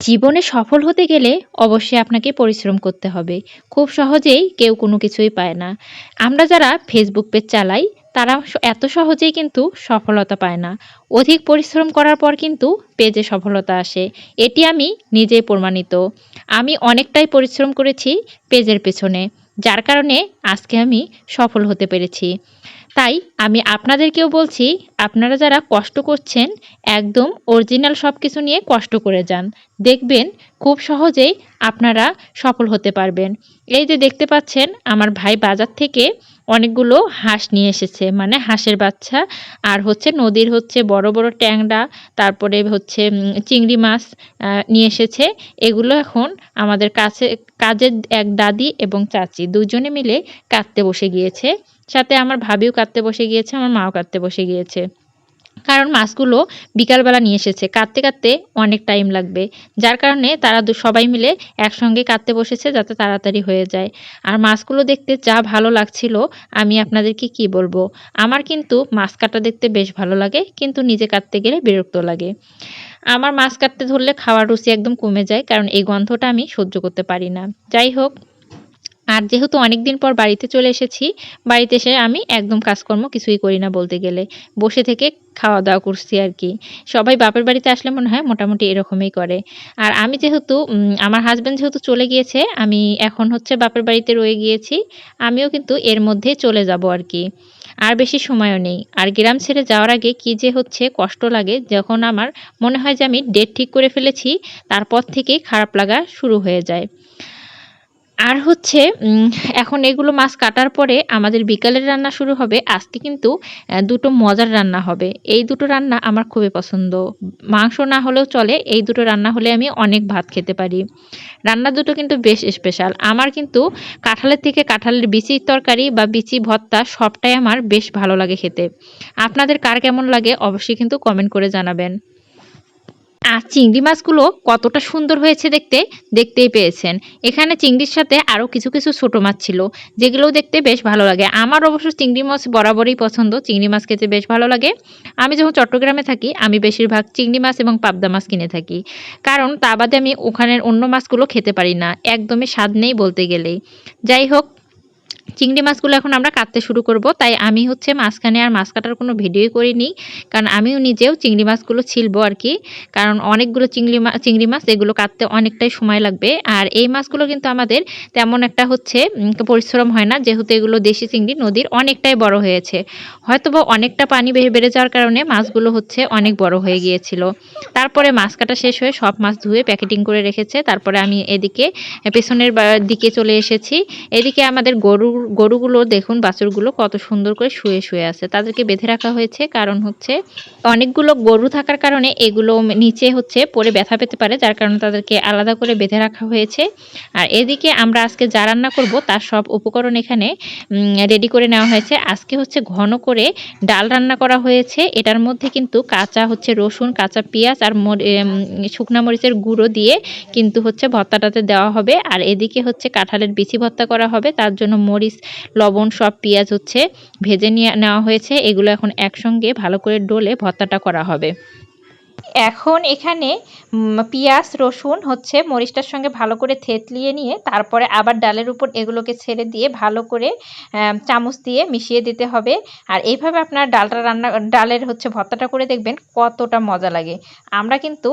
জীবনে সফল হতে গেলে অবশ্যই আপনাকে পরিশ্রম করতে হবে। খুব সহজেই কেউ কোনো কিছুই পায় না। আমরা যারা ফেসবুক পেজ চালাই, তারা এত সহজেই কিন্তু সফলতা পায় না। অধিক পরিশ্রম করার পর কিন্তু পেজে সফলতা আসে। এটি আমি নিজেই প্রমাণিত। আমি অনেকটাই পরিশ্রম করেছি পেজের পেছনে। যার কারণে আজকে আমি সফল হতে পেরেছি। তাই আমি আপনাদেরকেও বলছি, আপনারা যারা কষ্ট করছেন, একদম অরিজিনাল সব কিছু নিয়ে কষ্ট করে যান। দেখবেন খুব সহজেই আপনারা সফল হতে পারবেন। এই যে দেখতে পাচ্ছেন, আমার ভাই বাজার থেকে অনেকগুলো হাঁস নিয়ে এসেছে মানে হাঁসের বাচ্চা। আর হচ্ছে নদীর হচ্ছে বড় বড় ট্যাংরা, তারপরে হচ্ছে চিংড়ি মাছ নিয়ে এসেছে। এগুলো এখন আমাদের কাছে, কাজের এক দাদি এবং চাচি, দুজনে মিলে কাটতে বসে গিয়েছে। সাথে আমার ভাবিও কাটতে বসে গিয়েছে, আমার মাও কাটতে বসে গিয়েছে। কারণ মাছগুলো বিকালবেলা নিয়ে এসেছে। কাটতে কাটতে অনেক টাইম লাগবে। যার কারণে তারা সবাই মিলে একসঙ্গে কাটতে বসেছে যাতে তাড়াতাড়ি হয়ে যায়। আর মাছগুলো দেখতে যা ভালো লাগছিল, আমি আপনাদেরকে কি বলব? আমার কিন্তু মাছ কাটা দেখতে বেশ ভালো লাগে, কিন্তু নিজে কাটতে গেলে বিরক্ত লাগে। আমার মাছ কাটতে ধরলে খাওয়ার রুচি একদম কমে যায়, কারণ এই গন্ধটা আমি সহ্য করতে পারি না। যাই হোক আর যেহেতু অনেক দিন পর বাড়িতে চলে এসেছি, বাড়িতে এসে আমি একদম কাজকর্ম কিছুই করি না বলতে গেলে। বসে থেকে খাওয়া দাওয়া করছি আর কি। সবাই বাপের বাড়িতে আসলে মনে হয় মোটামুটি এরকমই করে। আর আমি যেহেতু আমার হাজব্যান্ড যেহেতু চলে গিয়েছে, আমি এখন হচ্ছে বাপের বাড়িতে রয়ে গিয়েছি, আমিও কিন্তু এর মধ্যে চলে যাব আর কি। আর বেশি সময়ও নেই। আর গ্রাম ছেড়ে যাওয়ার আগে কি যে হচ্ছে কষ্ট লাগে, যখন আমার মনে হয় যে আমি ডেট ঠিক করে ফেলেছি, তারপর থেকেই খারাপ লাগা শুরু হয়ে যায়। আর হচ্ছে এখন এগুলো মাছ কাটার পরে আমাদের বিকালের রান্না শুরু হবে। আজকে কিন্তু দুটো মজার রান্না হবে। এই দুটো রান্না আমার খুবই পছন্দ। মাংস না হলেও চলে, এই দুটো রান্না হলে আমি অনেক ভাত খেতে পারি। রান্না দুটো কিন্তু বেশ স্পেশাল আমার কিন্তু কাঁঠালের থেকে কাঁঠালের বিচির তরকারি বা বিচি ভর্তা সবটাই আমার বেশ ভালো লাগে খেতে। আপনাদের কার কেমন লাগে অবশ্যই কিন্তু কমেন্ট করে জানাবেন। আর চিংড়ি মাছগুলো কতটা সুন্দর হয়েছে দেখতে, দেখতেই পেয়েছেন। এখানে চিংড়ির সাথে আরও কিছু কিছু ছোট মাছ ছিল যেগুলোও দেখতে বেশ ভালো লাগে। আমার অবশ্য চিংড়ি মাছ বরাবরই পছন্দ, চিংড়ি মাছ খেতে বেশ ভালো লাগে। আমি যখন চট্টগ্রামে থাকি, আমি বেশিরভাগ চিংড়ি মাছ এবং পাবদা মাছ কিনে থাকি। কারণ তা বাদে আমি ওখানের অন্য মাছগুলো খেতে পারি না, একদমই স্বাদ নেই বলতে গেলেই। যাই হোক চিংড়ি মাছগুলো এখন আমরা কাটতে শুরু করব। তাই আমি হচ্ছে মাঝখানে আর মাছ কাটার কোনো ভিডিওই করিনি। কারণ আমিও নিজেও চিংড়ি মাছগুলো ছিলবো আর কি। কারণ অনেকগুলো চিংড়ি মাছ চিংড়ি মাছ, এগুলো কাটতে অনেকটাই সময় লাগবে। আর এই মাছগুলো কিন্তু আমাদের তেমন একটা হচ্ছে পরিশ্রম হয় না। যেহেতু এগুলো দেশি চিংড়ি, নদীর অনেকটাই বড় হয়েছে। হয়তো বা অনেকটা পানি বেড়ে যাওয়ার কারণে মাছগুলো হচ্ছে অনেক বড় হয়ে গিয়েছিল। তারপরে মাছ কাটা শেষ হয়ে সব মাছ ধুয়ে প্যাকেটিং করে রেখেছে। তারপরে আমি এদিকে, পেছনের দিকে চলে এসেছি। এদিকে আমাদের গরুর গরুগুলো দেখুন, বাছুরগুলো কত সুন্দর করে শুয়ে শুয়ে আছে। তাদেরকে বেঁধে রাখা হয়েছে, কারণ হচ্ছে অনেকগুলো গরু থাকার কারণে এগুলো নিচে হচ্ছে পরে ব্যথা পেতে পারে, যার কারণে তাদেরকে আলাদা করে বেঁধে রাখা হয়েছে। আর এদিকে আমরা আজকে যা রান্না করব, তার সব উপকরণ এখানে রেডি করে নেওয়া হয়েছে। আজকে হচ্ছে ঘন করে ডাল রান্না করা হয়েছে। এটার মধ্যে কিন্তু কাঁচা হচ্ছে রসুন, কাঁচা পেঁয়াজ আর শুকনা মরিচের গুঁড়ো দিয়ে কিন্তু হচ্ছে ভর্তাটাতে দেওয়া হবে। আর এদিকে হচ্ছে কাঁঠালের বিচি ভর্তা করা হবে, তার জন্য মরিচ মরিচ লবণ, সব পেঁয়াজ হচ্ছে ভেজে নিয়ে নেওয়া হয়েছে। এগুলো এখন একসঙ্গে ভালো করে ডলে ভর্তাটা করা হবে। এখন এখানে পেঁয়াজ, রসুন হচ্ছে মরিচটার সঙ্গে ভালো করে থেতলিয়ে নিয়ে তারপরে আবার ডালের উপর এগুলোকে ছেড়ে দিয়ে ভালো করে চামচ দিয়ে মিশিয়ে দিতে হবে। আর এইভাবে আপনার ডালটা রান্না, ডালের হচ্ছে ভর্তাটা করে দেখবেন কতটা মজা লাগে। আমরা কিন্তু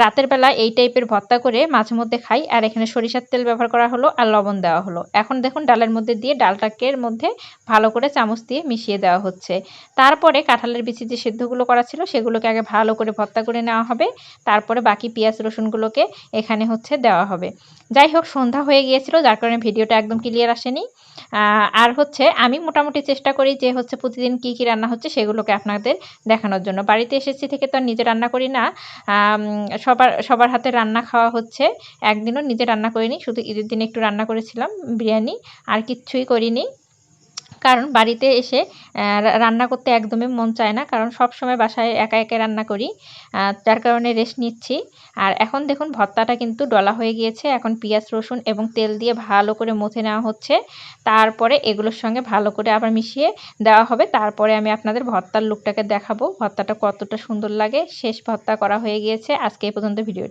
রাতের বেলা এই টাইপের ভর্তা করে মাঝে মধ্যে খাই। আর এখানে সরিষার তেল ব্যবহার করা হলো আর লবণ দেওয়া হলো। এখন দেখুন ডালের মধ্যে দিয়ে ডালটাকে মধ্যে ভালো করে চামচ দিয়ে মিশিয়ে দেওয়া হচ্ছে। তারপরে কাঁঠালের বিচি যে সেদ্ধগুলো করা ছিল সেগুলোকে আগে ভালো করে ভর্তা করে নেওয়া হবে। তারপরে বাকি পেঁয়াজ, রসুনগুলোকে এখানে হচ্ছে দেওয়া হবে। যাই হোক, সন্ধ্যা হয়ে গিয়েছিল, যার কারণে ভিডিওটা একদম ক্লিয়ার আসেনি। আর হচ্ছে, আমি মোটামুটি চেষ্টা করি যে হচ্ছে প্রতিদিন কি কি রান্না হচ্ছে সেগুলোকে আপনাদের দেখানোর জন্য। বাড়িতে এসেছি থেকে তো নিজে রান্না করি না। সবার সবার হাতে রান্না খাওয়া হচ্ছে। একদিনও নিজে রান্না করিনি, শুধু ঈদের দিনে একটু রান্না করেছিলাম, বিরিয়ানি। আর কিচ্ছুই করিনি। কারণ বাড়িতে এসে রান্না করতে একদমই মন চায় না। কারণ সব সময় বাসায় একা একা রান্না করি। যার কারণে রেস্ট নিচ্ছি। আর এখন দেখুন, ভর্তাটা কিন্তু ডলা হয়ে গিয়েছে। এখন পেঁয়াজ, রসুন এবং তেল দিয়ে ভালো করে মথে নেওয়া হচ্ছে। তারপরে এগুলোর সঙ্গে ভালো করে আবার মিশিয়ে দেওয়া হবে। তারপরে আমি আপনাদের ভর্তার লুকটাকে দেখাবো। ভর্তাটা কতটা সুন্দর লাগে। শেষ ভর্তা করা হয়ে গিয়েছে। আজকে এই পর্যন্ত ভিডিও